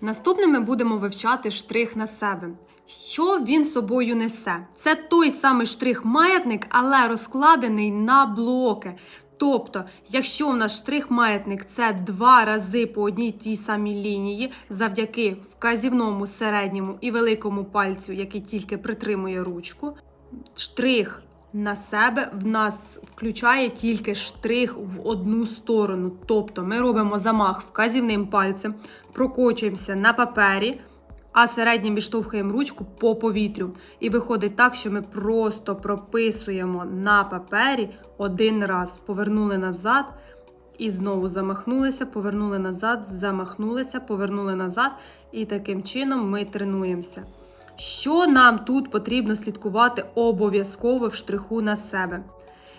Наступним ми будемо вивчати штрих на себе. Що він собою несе? Це той самий штрих-маятник, але розкладений на блоки. Тобто, якщо у нас штрих-маятник це два рази по одній тій самій лінії, завдяки вказівному, середньому і великому пальцю, який тільки притримує ручку, штрих на себе в нас включає тільки штрих в одну сторону. Тобто ми робимо замах вказівним пальцем, прокочуємося на папері, а середнім відштовхуємо ручку по повітрю. І виходить так, що ми просто прописуємо на папері один раз, повернули назад. І знову замахнулися, повернули назад, замахнулися, повернули назад. І таким чином ми тренуємося. Що нам тут потрібно слідкувати обов'язково в штриху на себе?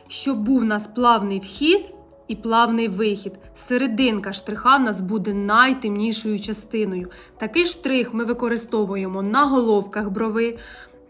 Щоб був у нас плавний вхід і плавний вихід. Серединка штриха в нас буде найтемнішою частиною. Такий штрих ми використовуємо на головках брови,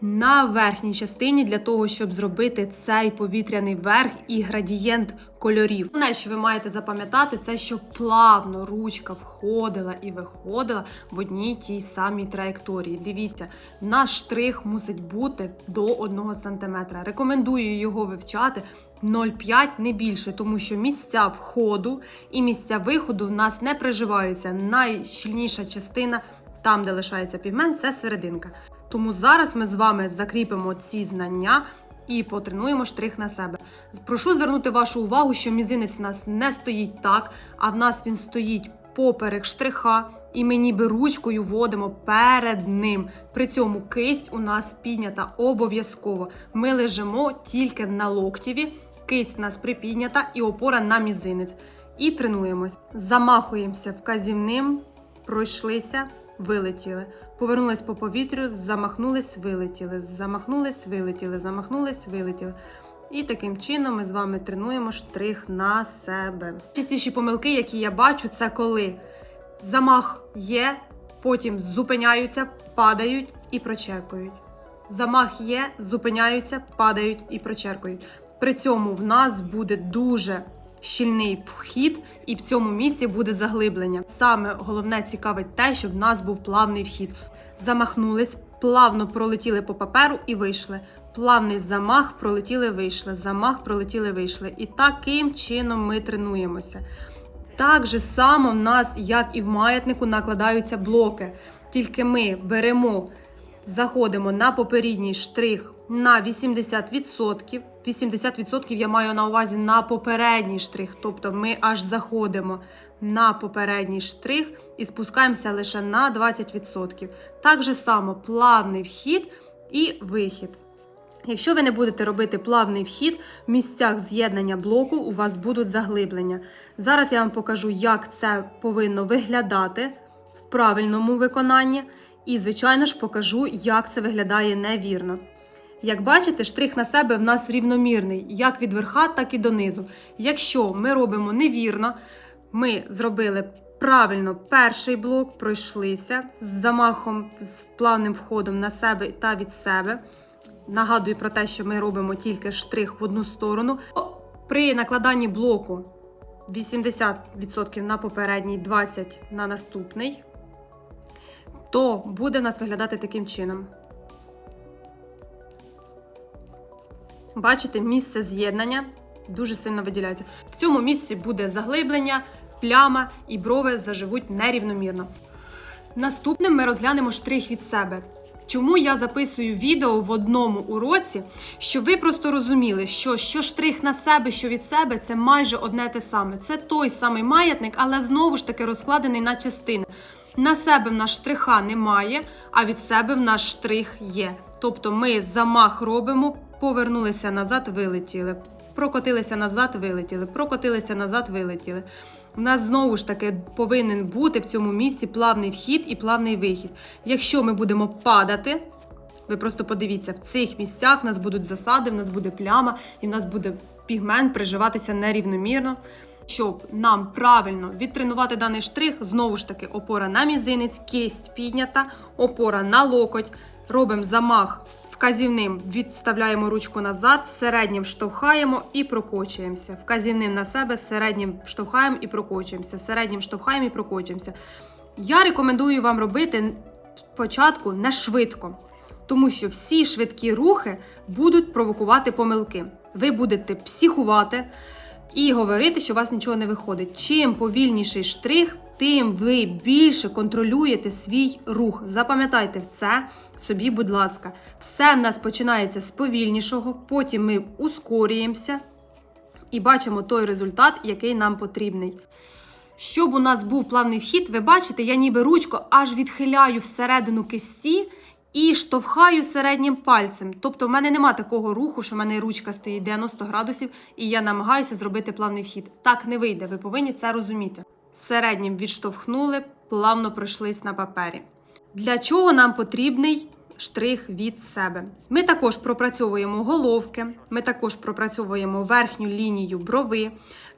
на верхній частині для того, щоб зробити цей повітряний верх і градієнт кольорів. Головне, що ви маєте запам'ятати, це щоб плавно ручка входила і виходила в одній тій самій траєкторії. Дивіться, наш штрих мусить бути до 1 см. Рекомендую його вивчати 0,5 не більше, тому що місця входу і місця виходу в нас не приживаються. Найщільніша частина, там, де лишається пігмент, це серединка. Тому зараз ми з вами закріпимо ці знання і потренуємо штрих на себе. Прошу звернути вашу увагу, що мізинець в нас не стоїть так, а в нас він стоїть поперек штриха, і ми ніби ручкою водимо перед ним. При цьому кисть у нас піднята обов'язково. Ми лежимо тільки на локтєві, кисть у нас припіднята і опора на мізинець. І тренуємось. Замахуємося вказівним, пройшлися, вилетіли. Повернулись по повітрю, замахнулись, вилетіли, замахнулись, вилетіли, замахнулись, вилетіли. І таким чином ми з вами тренуємо штрих на себе. Частіші помилки, які я бачу, це коли замах є, потім зупиняються, падають і прочеркують. Замах є, зупиняються, падають і прочеркують. При цьому в нас буде дуже щільний вхід, і в цьому місці буде заглиблення. Саме головне цікавить те, щоб в нас був плавний вхід. Замахнулись, плавно пролетіли по паперу і вийшли. Плавний замах пролетіли, вийшли. Замах пролетіли, вийшли. І таким чином ми тренуємося. Так же само в нас, як і в маятнику, накладаються блоки. Тільки ми беремо, заходимо на попередній штрих на 80%. 80% я маю на увазі на попередній штрих. Тобто ми аж заходимо на попередній штрих і спускаємося лише на 20%. Так же само плавний вхід і вихід. Якщо ви не будете робити плавний вхід, в місцях з'єднання блоку у вас будуть заглиблення. Зараз я вам покажу, як це повинно виглядати в правильному виконанні. І, звичайно ж, покажу, як це виглядає невірно. Як бачите, штрих на себе в нас рівномірний, як від верха, так і донизу. Якщо ми робимо невірно, ми зробили правильно перший блок, пройшлися з замахом, з плавним входом на себе та від себе. Нагадую про те, що ми робимо тільки штрих в одну сторону. При накладанні блоку 80% на попередній, 20% на наступний, то буде в нас виглядати таким чином. Бачите, місце з'єднання дуже сильно виділяється. В цьому місці буде заглиблення, пляма і брови заживуть нерівномірно. Наступним ми розглянемо штрих від себе. Чому я записую відео в одному уроці, щоб ви просто розуміли, що що штрих на себе, що від себе це майже одне те саме. Це той самий маятник, але знову ж таки розкладений на частини. На себе в нас штриха немає, а від себе в нас штрих є. Тобто ми замах робимо, повернулися назад, вилетіли. Прокотилися назад, вилетіли, прокотилися назад, вилетіли. У нас знову ж таки повинен бути в цьому місці плавний вхід і плавний вихід. Якщо ми будемо падати, ви просто подивіться, в цих місцях в нас будуть засади, в нас буде пляма, і в нас буде пігмент приживатися нерівномірно. Щоб нам правильно відтренувати даний штрих, знову ж таки, опора на мізинець, кисть піднята, опора на локоть. Робимо замах Вказівним відставляємо ручку назад, середнім штовхаємо і прокочуємося. Вказівним на себе, середнім штовхаємо і прокочуємося. Середнім штовхаємо і прокочуємося. Я рекомендую вам робити спочатку не швидко, тому що всі швидкі рухи будуть провокувати помилки. Ви будете психувати і говорити, що у вас нічого не виходить. Чим повільніший штрих, тим ви більше контролюєте свій рух. Запам'ятайте це собі, будь ласка. Все в нас починається з повільнішого, потім ми ускорюємося і бачимо той результат, який нам потрібний. Щоб у нас був плавний вхід, ви бачите, я ніби ручку аж відхиляю всередину кисті і штовхаю середнім пальцем. Тобто в мене нема такого руху, що в мене ручка стоїть 90 градусів, і я намагаюся зробити плавний вхід. Так не вийде, ви повинні це розуміти. Середнім відштовхнули, плавно пройшлись на папері. Для чого нам потрібний штрих від себе? Ми також пропрацьовуємо головки, ми також пропрацьовуємо верхню лінію брови.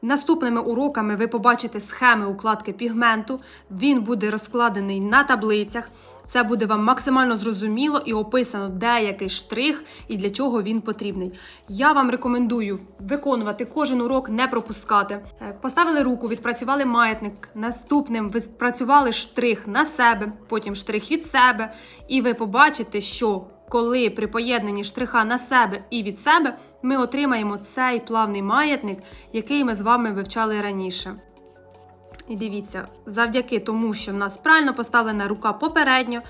Наступними уроками ви побачите схеми укладки пігменту. Він буде розкладений на таблицях. Це буде вам максимально зрозуміло і описано, де який штрих і для чого він потрібний. Я вам рекомендую виконувати кожен урок, не пропускати. Е, Поставили руку, відпрацювали маятник. Наступним ви працювали штрих на себе, потім штрих від себе, і ви побачите, що коли при поєднанні штриха на себе і від себе ми отримаємо цей плавний маятник, який ми з вами вивчали раніше. І дивіться, завдяки тому, що в нас правильно поставлена рука попередньо,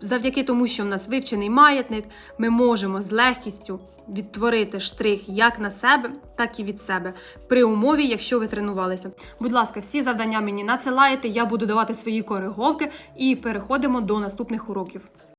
завдяки тому, що в нас вивчений маятник, ми можемо з легкістю відтворити штрих як на себе, так і від себе, при умові, якщо ви тренувалися. Будь ласка, всі завдання мені надсилаєте, я буду давати свої кориговки і переходимо до наступних уроків.